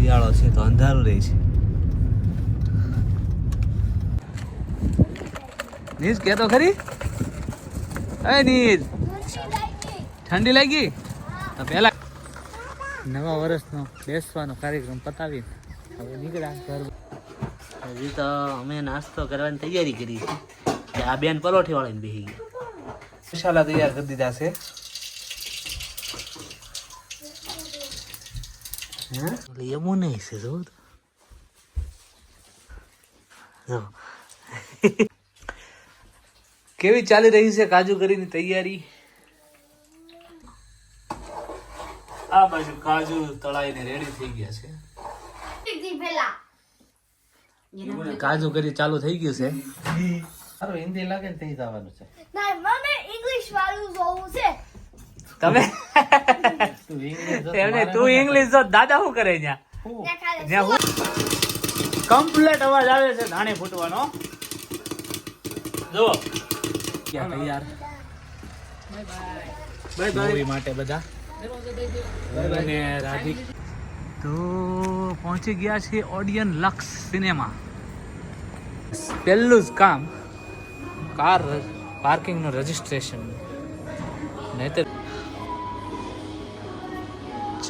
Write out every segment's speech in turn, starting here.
શિયાળો છે તો અંધારું રહે છે. નીજ કે તો ખરી? એ નીજ. ઠંડી લાગી? તો પહેલા નવા વર્ષનો બેસવાનો કાર્યક્રમ પતાવી હવે નીકળ્યા ઘર. હજી તો અમે નાસ્તો કરવાની તૈયારી કરી છે. આ બેન પરોઠી વાળીને બેસી ગયા. મસાલા તૈયાર કરી દીધા છે. હે લેવું નહીં છે જો કેવી ચાલી રહી છે કાજુ કરીની તૈયારી? આ બાજુ કાજુ તળાઈને રેડી થઈ ગયા છે. કાજુ કરી ચાલુ થઈ ગયું છે. સારું હિન્દી લાગે ને ત્યાં જવાનું છે. ના મને ઇંગ્લિશ વાળું જોવું છે. તમે? તું ઇંગ્લિશ જો એમને તું ઇંગ્લિશ જો દાદા શું કરે ત્યાં ને ખાલી જ્યાં હું? કમ્પ્લેટ અવાજ આવે છે ધાણે ફૂટવાનો. જો. ક્યાં બાય બાય માટે બધા. અને રાધિક. તો પહોંચી ગયા છે ઓડિયન લક્ષ સિનેમા પહેલું જ કામ કાર પાર્કિંગનું રજિસ્ટ્રેશન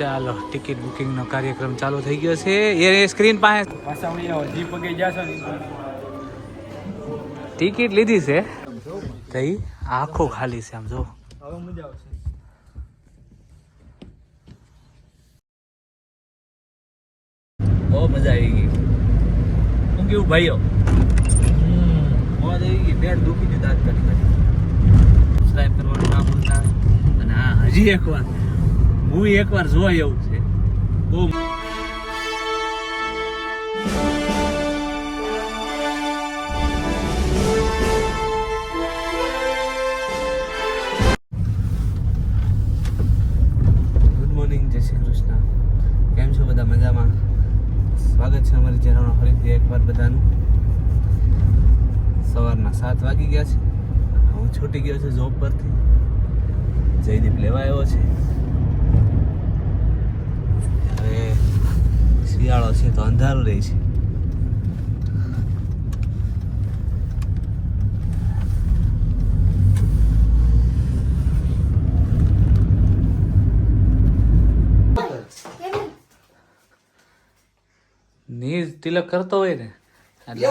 ચાલો ટિકિટ બુકિંગનો કાર્યક્રમ ચાલુ થઈ ગયો છે. એ સ્ક્રીન પાસે ને? ટિકિટ લીધી છે. તઈ આખો ખાલી છે આમ જો. બહુ મજા આવી ગઈ. હું કેવું ભાઈઓ? મોજ આવી ગઈ. પેટ દુખી ગયું દાંત કરી કરી સબસ્ક્રાઇબ કરવાનું ના ભૂલતા. અને હા હજી એકવાર મૂવી એકવાર જોવા એવું છે. બહુ ગુડ મોર્નિંગ જય શ્રી કૃષ્ણ. કેમ છો બધા મજામાં? સ્વાગત છે અમારી ચેનલમાં ફરીથી એકવાર બધાનું. સવારના સાત વાગી ગયા છે. હું છૂટી ગયો છું જોબ પરથી. જયદીપ લેવા આવ્યો છે હવે શિયાળો છે તો અંધારું રહે છે. નીર તિલક કરતો હોય ને એટલે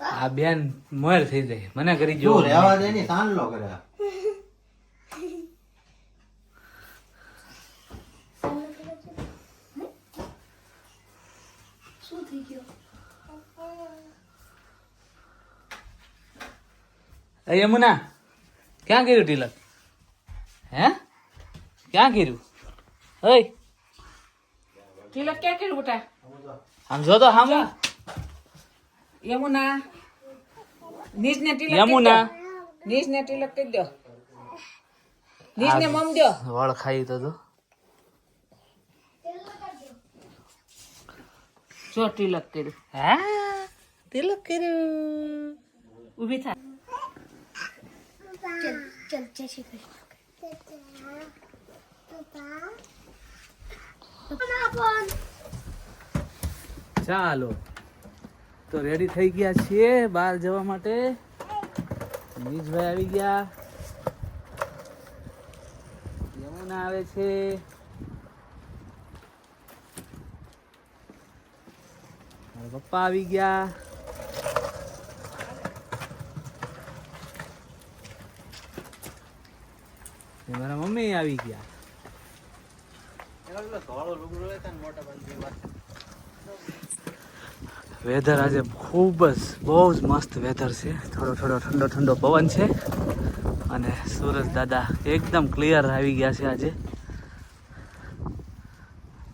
આ બેન મોર થઈ જાય. મને કરી જો જો રહેવા દે ને સાંજ લો કરે. શું થઈ ગયું એ યમુના ક્યાં કર્યું ટીલક હે ક્યાં કર્યું ઓય ટીલક ક્યાં કર્યું બેટા સમજો જો તો હામુ યમુના નીજ ને ટીલક યમુના નીજ ને ટીલક કહી દો નીજ ને મમ દો વળ ખાઈ તો જો તિલક કર્યું. હા તિલક કર્યું. ઊભી થા. ચલ ચલ જય શ્રી કૃષ્ણ. ચાલો. તો રેડી થઈ ગયા છીએ બહાર જવા માટે. નીજભાઈ આવી ગયા. યમુના આવે છે મારા પપ્પા આવી ગયા. મારા મમ્મી આવી ગયા. વેધર આજે ખૂબ જ, બહુ જ મસ્ત વેધર છે. થોડો થોડો ઠંડો ઠંડો પવન છે. અને સુરજ દાદા એકદમ ક્લિયર આવી ગયા છે આજે.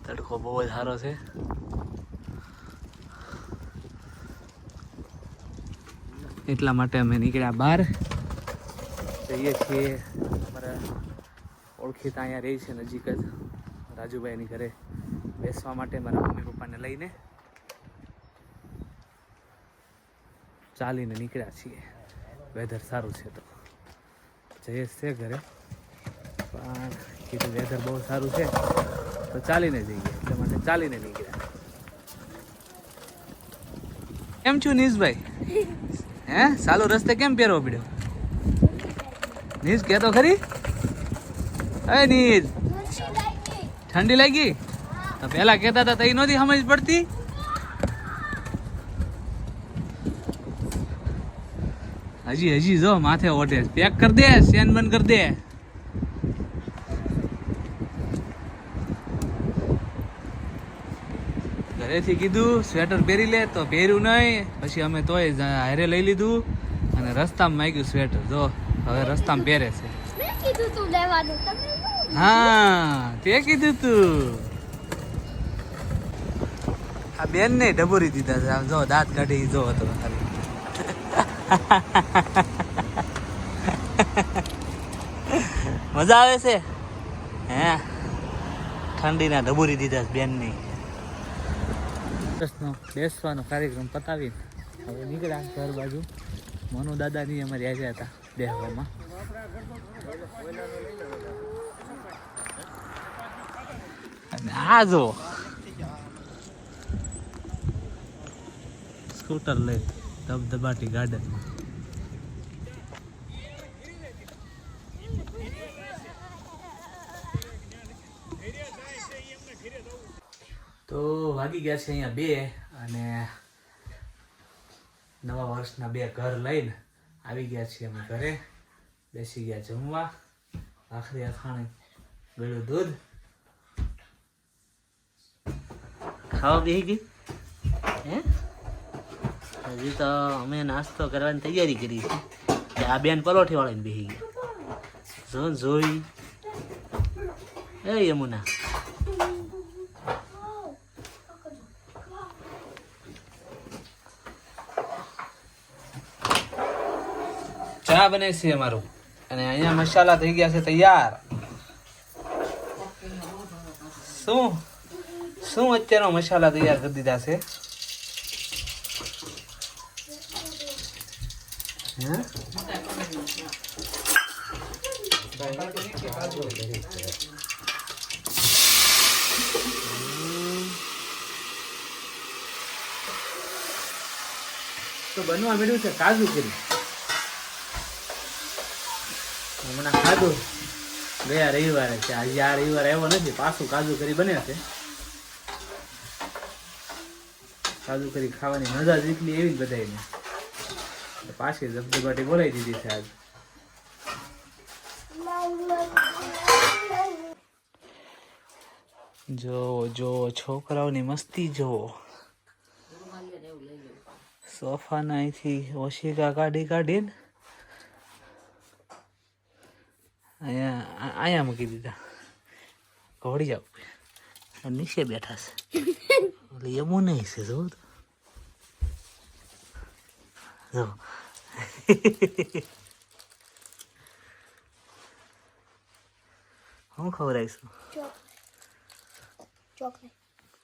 તડકો બહુ જ સારો છે. એટલા માટે અમે નીકળ્યા બહાર. જઈએ છીએ અમારા ઓળખીતા અહીંયા રહી છે નજીક જ રાજુભાઈની ઘરે. બેસવા માટે મારા મમ્મી પપ્પાને લઈને ચાલીને નીકળ્યા છીએ. વેધર સારું છે તો. જઈએ છે ઘરે. પણ કીધું વેધર બહુ સારું છે, તો ચાલીને જઈએ. એટલા માટે ચાલીને નીકળ્યા. એમ છું નીશભાઈ હે? સાલો રસ્તે કેમ પહેરવો પડ્યો? નીશ કહેતો ખરી? હવે નીશ ઠંડી લાગી? તો પહેલા કહેતા હતા તઈ નહોતી સમજ પડતી? હજી હજી જો માથે ઓઢે. પેક કર દે સેન બંધ કર દે. ઘરેથી કીધું સ્વેટર પહેરી લે તો પહેર્યું નહીં. પછી અમે તોય હારે લઈ લીધું અને રસ્તામાં માગ્યું સ્વેટર. જો હવે રસ્તામાં પહેરે છે? હા તે કીધું તું. આ બેન ને ડબોરી દીધા છે. આમ જો દાંત કાઢી જો હતો ખાલી. મજા આવે છે? હે? ઠંડીના ડબોરી દીધા છે બેનની. પ્રશ્નો બેસવાનો કાર્યક્રમ પતાવીને હવે નીકળ્યા ઘર બાજુ. મનુ દાદાની અમારી આવ્યા હતા દેહવામાં આ જો. સ્કૂટર લઈ ધબધબાટી ગાર્ડન તો વાગી ગયા છે અહીંયા બે અને નવા વર્ષના બે ઘર લઈને આવી ગયા છીએ અમે ઘરે. બેસી ગયા જમવા. આખરી અથાણી ગળ્યું દૂધ. ખાવા બેસી ગઈ હે? હજી તો અમે નાસ્તો કરવાની તૈયારી કરી છે. આ બેન પરોઠી વાળીને બેસી ગઈ. જો જોઈ. એ યમુના. ચા બને છે અમારું. અને અહીંયા મસાલા થઈ ગયા છે તૈયાર. શું? શું અત્યારનો મસાલા તૈયાર કરી દીધા છે? તો બનવા મળ્યું છે, કાજુ કરી. હમણાં ખાધું. ગયા રવિવારે છે. આજે આ રવિવારે આવ્યો નથી. પાછું કાજુ કરી બને છે. કાજુ કરી ખાવાની મજા જ એટલી એવી જ બધાને પાછી ધબધબાટી બોલાવી દીધી છે આજ. જો જો છોકરાઓની મસ્તી જો સોફાના અહીંથી ઓશિકા કાઢી કાઢીને અહીંયા અહીંયા મૂકી દીધા. ઘોડી જાવ નીચે બેઠા છે. એટલે એમો નહીં છે જો તો. જો હું ખવડાવીશું? ચોકલેટ.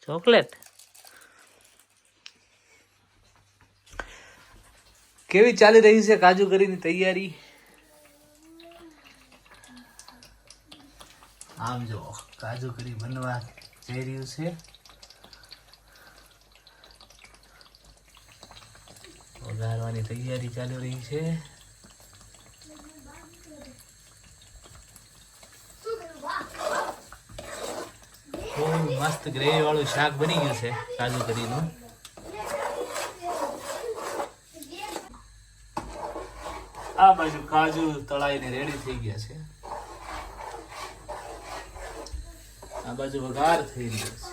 ચોકલેટ? કેવી ચાલી રહી છે કાજુ કરીની તૈયારી? આમ જો કાજુ કરી બનવા જઈ રહ્યું છે. વઘારવાની તૈયારી ચાલી રહી છે. મસ્ત ગ્રેવી વાળું શાક બની ગયું છે કાજુ કરીનું આ બાજુ કાજુ તળાઈને રેડી થઈ ગયા છે. આ બાજુ વઘાર થઈ રહ્યો છે.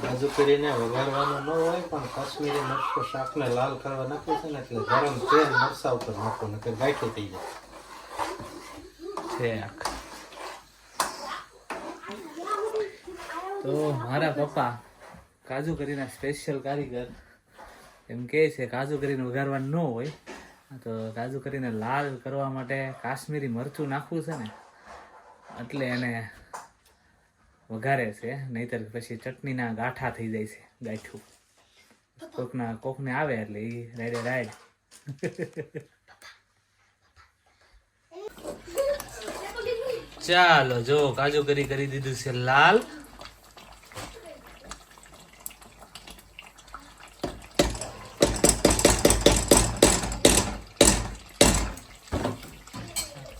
કાજુ કરીને વઘારવાનું ન હોય, પણ કાશ્મીરી મરચો શાકને લાલ કરવા નાખે છે ને એટલે ગરમ તેલ મરસા ઉપર નાખો, નકર ગાંઠી થઈ જાય. છે તો મારા પપ્પા કાજુ કરીના સ્પેશિયલ કારીગર એમ કહે છે, કાજુ કરીને વઘારવાનું ન હોય તો કાજુ કરીને લાલ કરવા માટે કાશ્મીરી મરચું નાખવું છે ને, એટલે એને વઘારે છે, નહીતર પછી ચટણીના ગાંઠા થઈ જાય છે, ગાંઠું. કોકના, કોકને આવે એટલે એ રાઈડે રાઈડ ચાલો જો કાજુ કરી કરી દીધું છે લાલ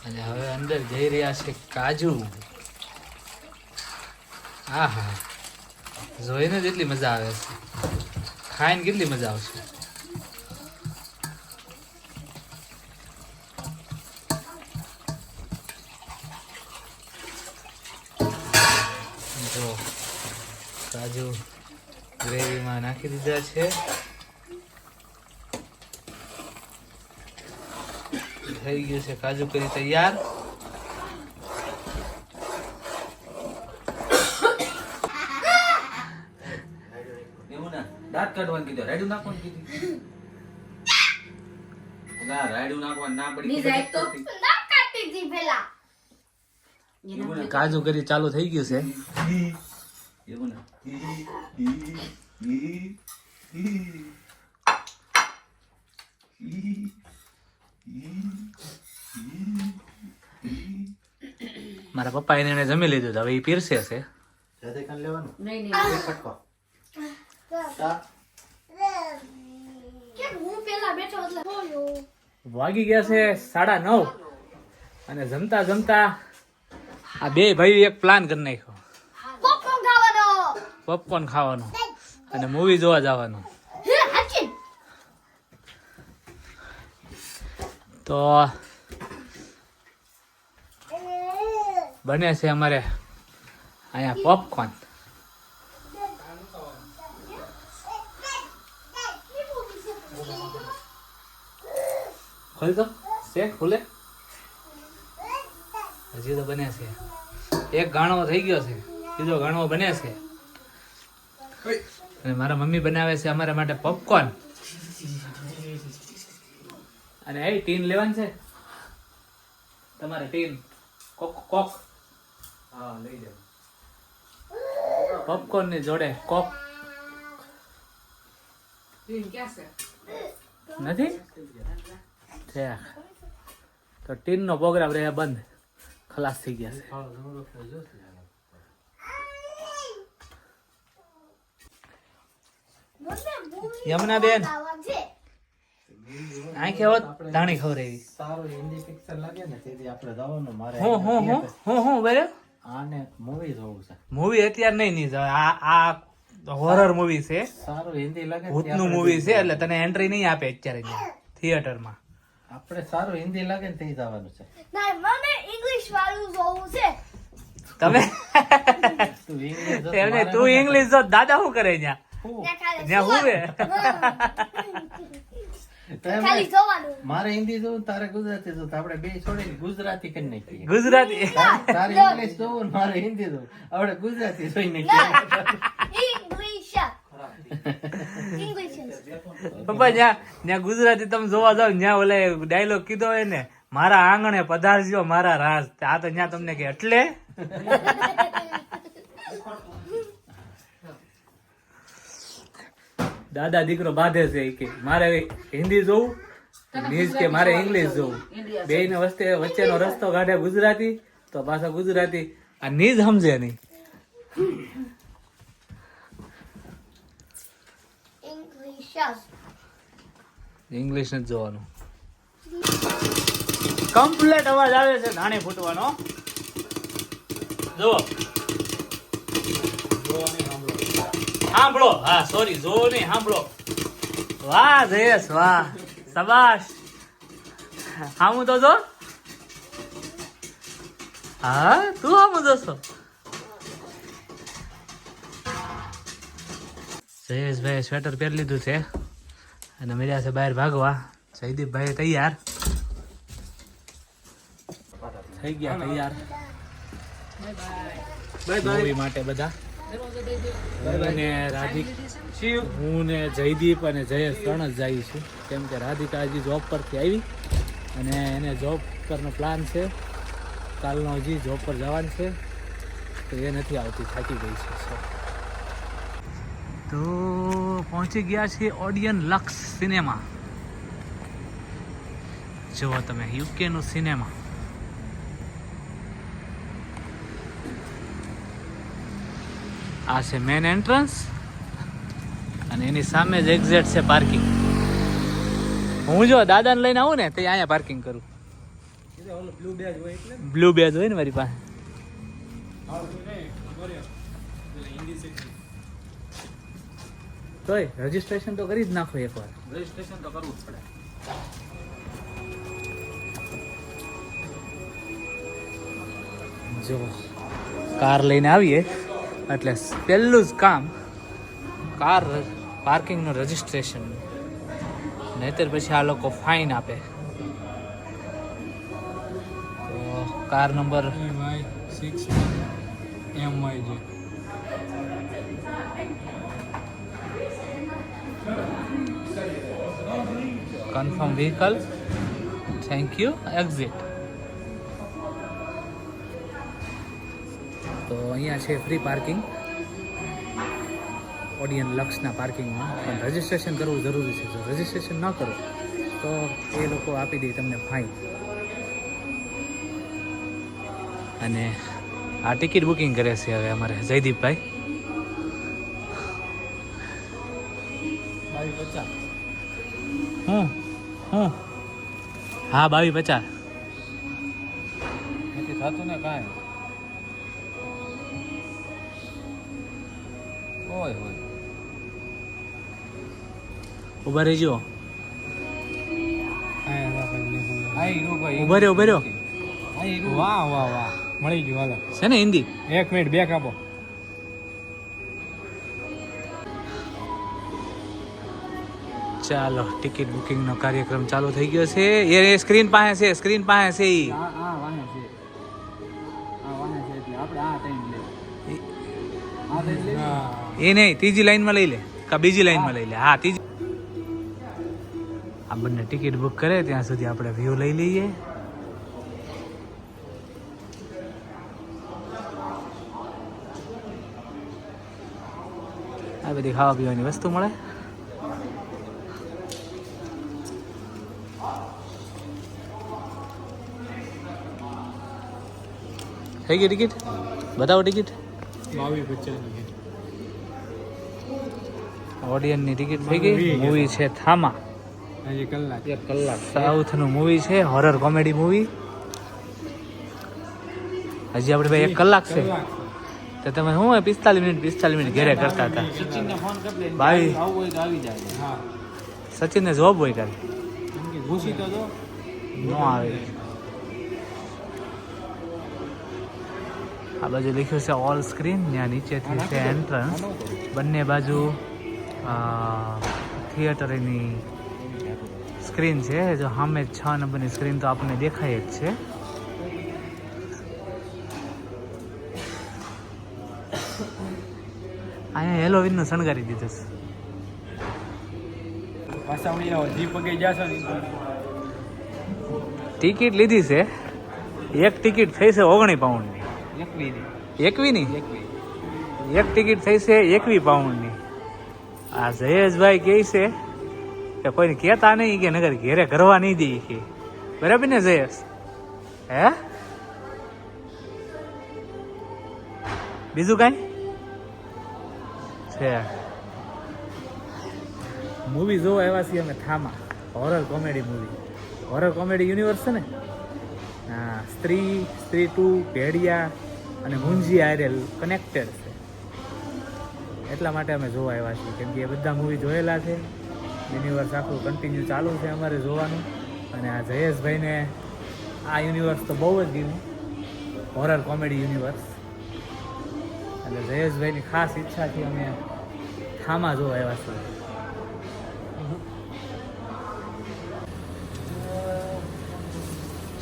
અને હવે રહ્યા છે કાજુ. હા જોઈને જ મજા આવે છે. ખાઈને કેટલી મજા આવશે? કાજુ ગ્રેવીમાં નાખી દીધા છે. થઈ ગયું છે કાજુ કરી તૈયાર એવું ના દાંત કાઢવાનું કીધું. રાયડું નાખવાનું કીધું. ના રાયડું નાખવાનું ના પડી. ની જાય તો ના કાઢી દી પેલા. કાજુ કરી ચાલુ થઈ ગયું છે. એવું મારા પપ્પા એને એને જમી લીધું તો હવે એ પીરસે છે. લેવાનું? નહીં નહીં એક ફટકો ચા કેમ હું પેલા બેઠો એટલે બોલ્યો વાગી ગયા છે સાડા નવ. અને જમતા જમતા આ બે ભાઈ એક પ્લાન કરી નાખ્યો. પોપકોર્ન ખાવાનો. અને મૂવી જોવા જવાનું. તો બને છે અમારે અહીંયા પોપકોર્ન ખોલ તો છે? ખુલે? હજી તો બને છે. એક ગાણો થઈ ગયો છે. બીજો ગાણો બને છે. અને મારા મમ્મી બનાવે છે અમારા માટે પોપકોર્ન અને એ ટીન લેવાની છે. તમારે ટીન. કોક કોક. હા લઈ જાવ પોપકોર્નની જોડે કોક. નથી? છે. તો ટીન નો પ્રોગ્રામ રહે બંધ. ખલાસ થઈ ગયા છે. યમુનાબેન. આંખે હોત ધાણી ખવડાવી. સારું હિન્દી પિક્ચર લાગે ને તેથી આપણે જવાનું. મારે હું હું હું હું હું બરે આને મૂવી જોવું છે. મૂવી અત્યારે નહીં નહીં જવાય. આ આ હોરર મૂવી છે. સારું હિન્દી લાગે ભૂતનું મૂવી છે એટલે તને એન્ટ્રી નહીં આપે અત્યારે થિયેટરમાં આપણે સારું હિન્દી લાગે ને થઈ જવાનું છે. ના મને ઇંગ્લિશ વાળું જોવું છે. તમે? તું ઇંગ્લિશ જો તું ઇંગ્લિશ જો દાદા શું કરે ત્યાં. ત્યાં ખાલી હું હે. તો એમ ખાલી જોવાનું. મારે હિન્દી જોવું તારે ગુજરાતી જોવું આપણે બે છોડીને ગુજરાતી કરી નાખીએ. ગુજરાતી? તારે ઇંગ્લિશ જોવું મારે હિન્દી જોવું. આપણે ગુજરાતી જોઈ નાખીએ. ઇંગ્લિશ પપ્પા જ્યાં ગુજરાતી તમે જોવા જાવ ત્યાં ઓલે ડાયલોગ કીધો હોય ને, મારા આંગણે પધારજો, મારા રાસ આ તો ત્યાં તમને કે એટલે? દાદા દીકરો બાંધે છે કે, મારે હિન્દી જોવું નીજ કે મારે ઇંગ્લિશ જોવું. બે ને વચ્ચે વચ્ચેનો રસ્તો કાઢે ગુજરાતી, તો પાછા ગુજરાતી. આ નીજ સમજે નહીં. ઇંગ્લિશ ઇંગ્લિશ નથી જોવાનું. કમ્પ્લેટ અવાજ આવે છે ધાણી ફૂટવાનો. જુઓ. સાંભળો. હા સોરી જો નહીં સાંભળો. વાહ જયેશ વાહ. સબાશ હામું તો જો. હા તું હામું જોશો? જયેશભાઈ સ્વેટર પહેરી લીધું છે. અને મળ્યા છે બહાર ભાગવા. જયદીપભાઈ તૈયાર. થઈ ગયા તૈયાર. મૂવી માટે બધા. અને રાધિક હું ને જયદીપ અને જયેશ ત્રણ જ જઈએ છું. કેમ કે રાધિકા હજી જોબ પરથી આવી. અને એને જોબ પરનો પ્લાન છે. કાલનો હજી જોબ પર જવાનું છે. તો એ નથી આવતી થાકી ગઈ છે. તો પહોંચી ગયા છે ઓડિયન લક્સ સિનેમા. જુઓ તમે યુકેનું સિનેમા. આ છે મેન એન્ટ્રન્સ અને એની સામે જ એક્ઝેટ છે પાર્કિંગ. હું જો દાદાને લઈને આવું ને, તે અહીંયા પાર્કિંગ કરું. બ્લુ બેજ હોય ને મારી પાસે. તોય રજીસ્ટ્રેશન તો કરી જ નાખો એકવાર. રજીસ્ટ્રેશન તો કરવું જ પડે. જો કાર લઈને આવીએ. એટલે પહેલું જ કામ કાર પાર્કિંગનું રજીસ્ટ્રેશન નહીતર પછી આ લોકો ફાઇન આપે. તો car number six M Y છે confirm vehicle thank you exit. તો અહીંયા છે ફ્રી પાર્કિંગ ઓડિયન લક્ષના પાર્કિંગમાં પણ રજીસ્ટ્રેશન કરવું જરૂરી છે. જો રજીસ્ટ્રેશન ન કરો, તો એ લોકો આપી દે તમને ફાઇન અને આ ટિકિટ બુકિંગ કરે છે હવે અમારે જયદીપભાઈ. હા બાવી પચાસ. નથી થતું ને કાંઈ? હોય હોય ઊભા રહેજો. ઊભા રહ્યો ઊભા રહ્યો. વાહ વાહ વાહ. મળી ગયું હાલો. છે ને હિન્દી? એક મિનિટ બે કાપો ચાલો ટિકિટ બુકિંગનો કાર્યક્રમ ચાલુ થઈ ગયો છે. એ સ્ક્રીન પાસે છે સ્ક્રીન પાસે છે. ઈ એ નહીં ત્રીજી લાઈનમાં લઈ લે. કા બીજી લાઈનમાં લઈ લે. હા ત્રીજી. આ બંને ટિકિટ બુક કરે ત્યાં સુધી આપણે વ્યૂ લઈ લઈએ. આ બધી ખાવા પીવાની વસ્તુ મળે. થઈ ગઈ ટિકિટ? બતાવો ટિકિટ. ઓડિયનની ઓડિયન્સની ટિકિટ. થઈ ગઈ. મૂવી છે. થામા. હજી કલાક. એક કલાક. સાઉથનું મૂવી છે હોરર કોમેડી મૂવી હજી આપણે ભાઈ એક કલાક છે. તો તમે શું હોય પિસ્તાલીસ મિનિટ પિસ્તાલીસ મિનિટ ઘરે કરતા હતા? ભાઈ ફોન કરી દે બાવી. આવું હોય તો આવી જાય. હા. સચિનને જોબ હોય કાલે ઘૂસી તો ન આવે. આ બાજુ લખ્યું છે ઓલ સ્ક્રીન ત્યાં નીચેથી છે એન્ટ્રન્સ બંને બાજુ થિયેટરની સ્ક્રીન છે. જો સામે છ નંબરની સ્ક્રીન તો આપણને દેખાય જ છે. અહીંયા હેલોવીનનો શણગારી દીધો છે. ટિકિટ લીધી છે. એક ટિકિટ થઈ છે ઓગણી પાઉન્ડની એકવીની એક ટિકિટ થઈ છે એકવી પાઉન્ડની આ જયેશભાઈ કહે છે કે કોઈને કહેતા નહીં કે નગર ઘેરે કરવા નહીં દે કે. બરાબર ને જયેશ? હે? બીજું કાંઈ? છે. મૂવી જોવા આવ્યા છીએ અમે Thama. Horror comedy movie horror comedy universe છે ને? હા સ્ત્રી સ્ત્રી ટુ ભેડિયા અને મુંજી આયરેલ કનેક્ટેડ છે. એટલા માટે અમે જોવા આવ્યા છીએ, કેમ કે એ બધા મૂવી જોયેલા છે. યુનિવર્સ આખું કન્ટિન્યુ ચાલુ છે અમારે જોવાનું. અને આ જયેશભાઈને આ યુનિવર્સ તો બહુ જ ગયું હોરર કોમેડી યુનિવર્સ એટલે જયેશભાઈની ખાસ ઈચ્છાથી અમે થામા જોવા આવ્યા છીએ.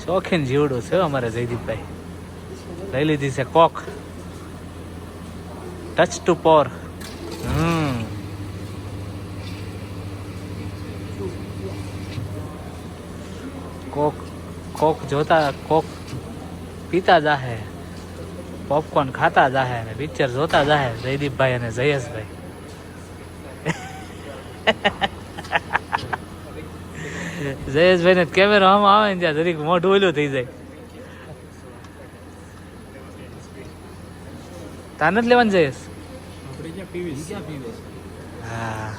શોખીન જીવડું છે અમારે જયદીપભાઈ. લઈ લીધી છે કોક ટચ ટુ પોર હમ કોક કોક જોતા કોક પીતા જાહે. પોપકોર્ન ખાતા જાહે અને પિક્ચર જોતા જાહે. જયદીપભાઈ અને જયેશભાઈ. જયેશભાઈ ને કેમેરો આમ આવે ને ત્યાં જરીક મોઢું ઓલું થઈ જાય. તાર નથી લેવાનું જઈશ? હા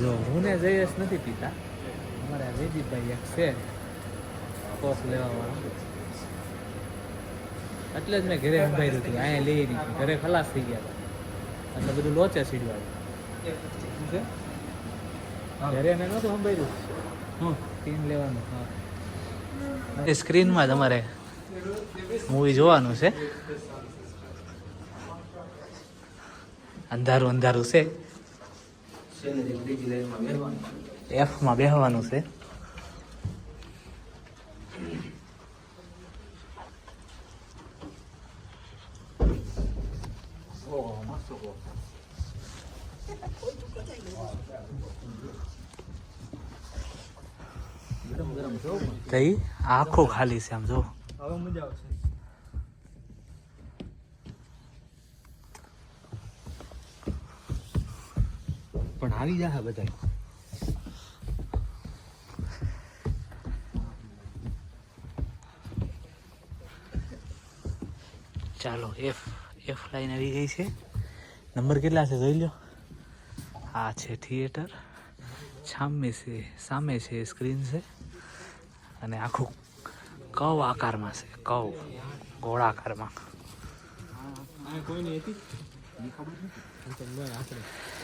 જો હું ને જઈશ નથી પીતા. અમારા વેદીભાઈ એક છે. કોક લેવાવાળા. એટલે જ મેં ઘરે સંભાળ્યું હતું. અહીંયા લઈ નહીં ઘરે ખલાસ થઈ ગયા હતા. એટલે બધું લોચે સીડવાનું ઘરે મેં નહોતું સંભાળ્યું? હું. ટીમ લેવાનું હા. સ્ક્રીનમાં તમારે મૂવી જોવાનું છે. અંધારું અંધારું છે. એફમાં બેહવાનું છે. આખો ખાલી છે આમ જો. હવે મજા આવશે. આવી જા બધા ચાલો એફ એફ લાઈન આવી ગઈ છે. નંબર કેટલા છે જોઈ લો. આ છે થિયેટર સામે છે સામે છે સ્ક્રીન છે. અને આખું કવ આકારમાં છે કવ ગોળાકારમાં. આ કોઈની હતી ખબર નથી.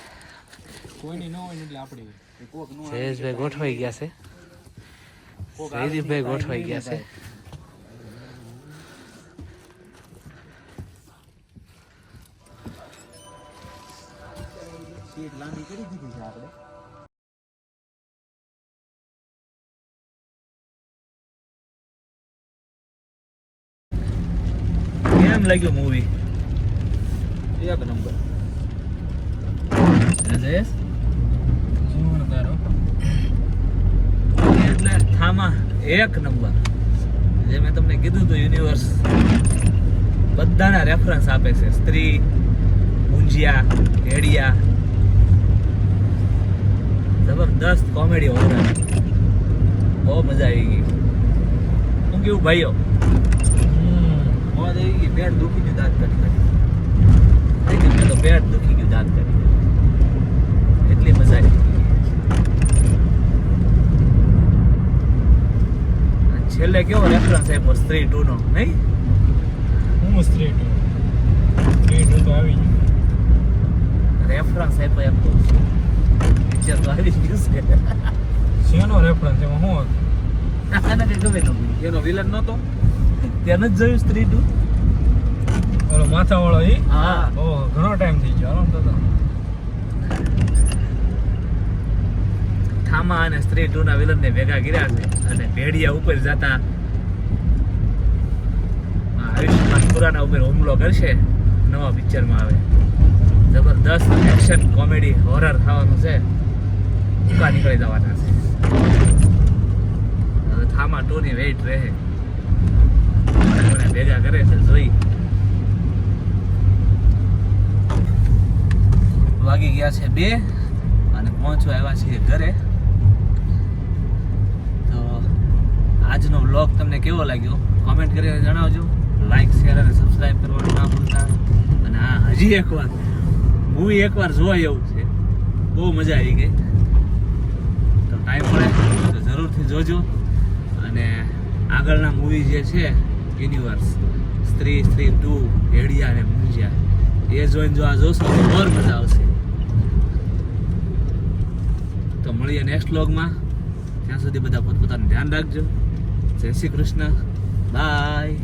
કોઈની ન હોય એટલે આપણે કોકનું જયેશભાઈ ગોઠવાઈ ગયા છે. જયદીપભાઈ ગોઠવાઈ ગયા છે. સીટ લાંબી કરી દીધી છે આપણે. કેમ લાગ્યું મૂવી એક નંબર જયેશ જોરદાર હો. એટલે થામા એક નંબર. જે મેં તમને કીધું હતું યુનિવર્સ બધાના રેફરન્સ આપે છે. સ્ત્રી ઊંઝિયા ભેડિયા જબરદસ્ત કોમેડી હોરર બહુ મજા આવી ગઈ. હું કેવું ભાઈઓ? મોજ આવી ગઈ. પેટ દુખી ગયું દાંત કરી કરી મેં તો પેટ દુખી ગયું દાંત કરી એટલી મજા આવી. છેલ્લે કેવો રેફરન્સ આપ્યો સ્ત્રી ટુ નો નહીં? હું સ્ત્રી ટુ સ્ત્રી ટુ તો આવી ગયું રેફરન્સ આપ્યો એમ તો. છું પિક્ચર તો આવી ગયું છે. શેનો રેફરન્સ એમાં શું હતું? આને કઈ ગમે ન એનો વિલન નહોતો? ત્યાં જ જોયું સ્ત્રી ટુ ઓલો માથા વાળો એ હા. ઓહ ઘણો ટાઈમ થઈ ગયો. હાલો ને તો. ઠામા અને સ્ત્રી ટુ ના વિલન ને ભેગા કર્યા છે અને ભેડિયા ઉપર જતા આયુષ્યમાન ખુરાના ઉપર હુમલો કરશે. નવા પિક્ચરમાં આવે. જબરદસ્ત એક્શન કોમેડી હોરર થવાનું છે. ઉકા નીકળી જવાના છે. હવે થામા ટુ ની વેઇટ રહે. ભેગા કરે છે જોઈ. વાગી ગયા છે બે અને પહોંચવા આવ્યા છીએ ઘરે તો આજનો વ્લોગ તમને કેવો લાગ્યો? કોમેન્ટ કરીને જણાવજો. લાઇક શેર અને સબસ્ક્રાઈબ કરવાનું ના ભૂલતા. અને હા, હજી એકવાર મૂવી એકવાર જોવા એવું છે. બહુ મજા આવી ગઈ. તો ટાઈમ મળે તો જરૂરથી જોજો. અને આગળના મૂવી જે છે યુનિવર્સ સ્ત્રી સ્ત્રી ટુ ભેડિયા અને મુંજિયા એ જોઈને જો આ જોશો તો ઓર મજા આવશે. તો મળીએ નેક્સ્ટ વ્લોગમાં ત્યાં સુધી બધા પોતપોતાનું ધ્યાન રાખજો. જય શ્રી કૃષ્ણ. બાય